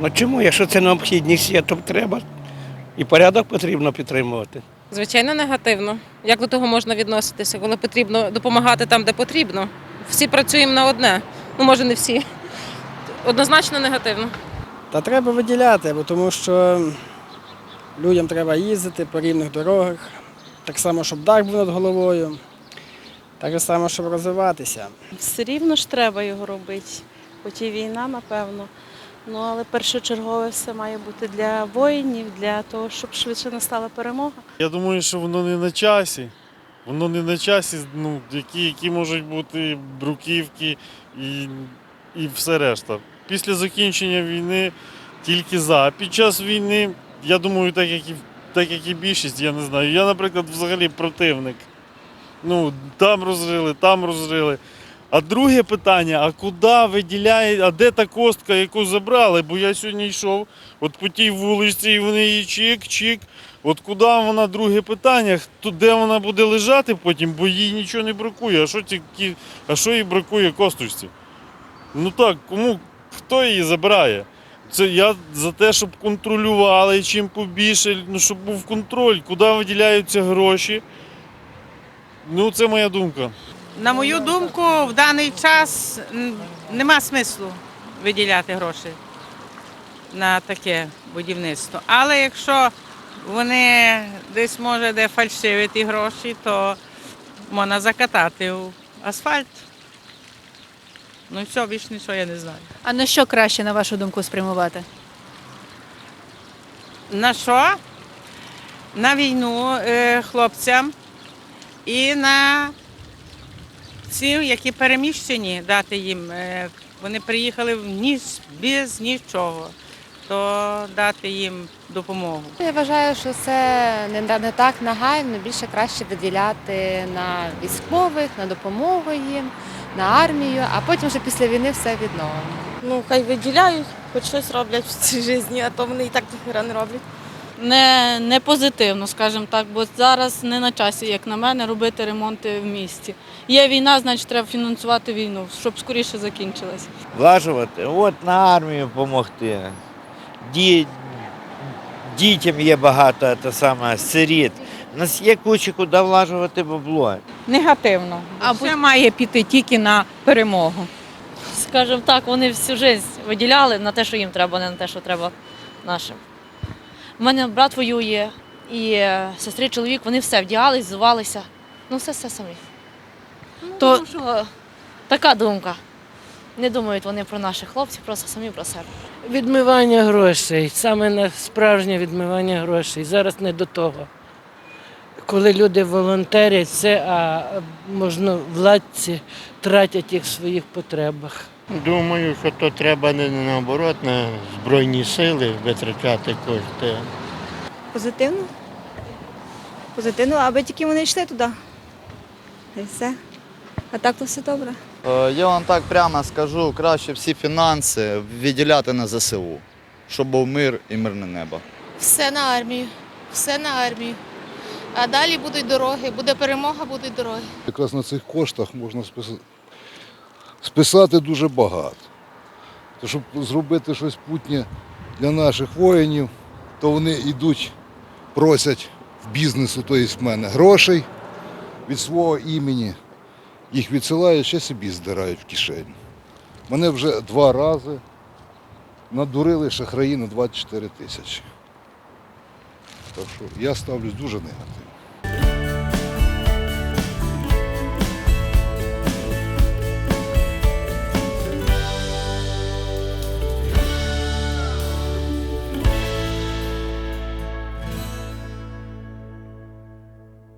Ну чому? Якщо це необхідність є, то треба. І порядок потрібно підтримувати. Звичайно, негативно. Як до того можна відноситися, коли потрібно допомагати там, де потрібно? Всі працюємо на одне. Ну, може, не всі. Однозначно негативно. Та треба виділяти, бо тому що людям треба їздити по рівних дорогах, так само, щоб дах був над головою, так само, щоб розвиватися. Все рівно ж треба його робити, хоч і війна, напевно. Ну, але першочергове все має бути для воїнів, для того, щоб швидше настала перемога. Я думаю, що воно не на часі. Воно не на часі, ну, які, які можуть бути бруківки і, і все решта. Після закінчення війни тільки за. Під час війни, я думаю, так як і, так як і більшість, я не знаю. Я, наприклад, взагалі противник. Ну, там розрили, там розрили. А друге питання: а куди виділяє, а де та костка, яку забрали? Бо я сьогодні йшов от по тій вулиці, і вони її чик-чик. От куди вона, друге питання, хто, де вона буде лежати потім, бо їй нічого не бракує. А що, ті, а що їй бракує косточці? Ну так, кому, хто її забирає? Це я за те, щоб контролювали чим побільше, ну, щоб був контроль, куди виділяються гроші. Ну, це моя думка. На мою думку, в даний час нема смислу виділяти гроші на таке будівництво. Але якщо вони десь може де фальшиві ті гроші, то можна закатати в асфальт. Ну і все, більше нічого я не знаю. А на що краще, на вашу думку, спрямувати? На що? На війну е, хлопцям і на ці, які переміщені, дати їм. Е, вони приїхали в ніж без нічого, то дати їм допомогу. Я вважаю, що це не, не так нагально, більше краще виділяти на військових, на допомогу їм, на армію, а потім вже після війни все відновимо. Ну, хай виділяють, хоч щось роблять в цій житті, а то вони і так ніхера не роблять. Не, не позитивно, скажімо так, бо зараз не на часі, як на мене, робити ремонти в місті. Є війна, значить треба фінансувати війну, щоб скоріше закінчилась. влажувати, от на армію допомогти. Ді... Дітям є багато те саме, сиріт. У нас є куча, куди влажувати бабло. Негативно. А Все має піти тільки на перемогу. Скажімо так, вони всю життя виділяли на те, що їм треба, не на те, що треба нашим. У мене брат воює і е, сестри, чоловік, вони все вдягались, зувалися. Ну, все, все самі. То- То що, така думка. Не думають вони про наших хлопців, просто самі про себе. Відмивання грошей, саме на справжнє відмивання грошей. Зараз не до того. Коли люди волонтерять це, а можна владці тратять їх в своїх потребах. Думаю, що то треба не наоборот на Збройні сили витрачати кошти. Позитивно? Позитивно, аби тільки вони йшли туди. І все. А так то все добре. Е, Я вам так прямо скажу, краще всі фінанси відділяти на ЗСУ, щоб був мир і мирне небо. Все на армію, все на армію. А далі будуть дороги, буде перемога, будуть дороги. Якраз на цих коштах можна списати, дуже багато. То, щоб зробити щось путнє для наших воїнів, то вони йдуть, просять в бізнесу, тобто в мене, грошей від свого імені. Їх відсилають, ще собі здирають в кишеню. Мене вже два рази надурили шахраї на 24 тисячі. Так що я ставлюсь дуже негативно.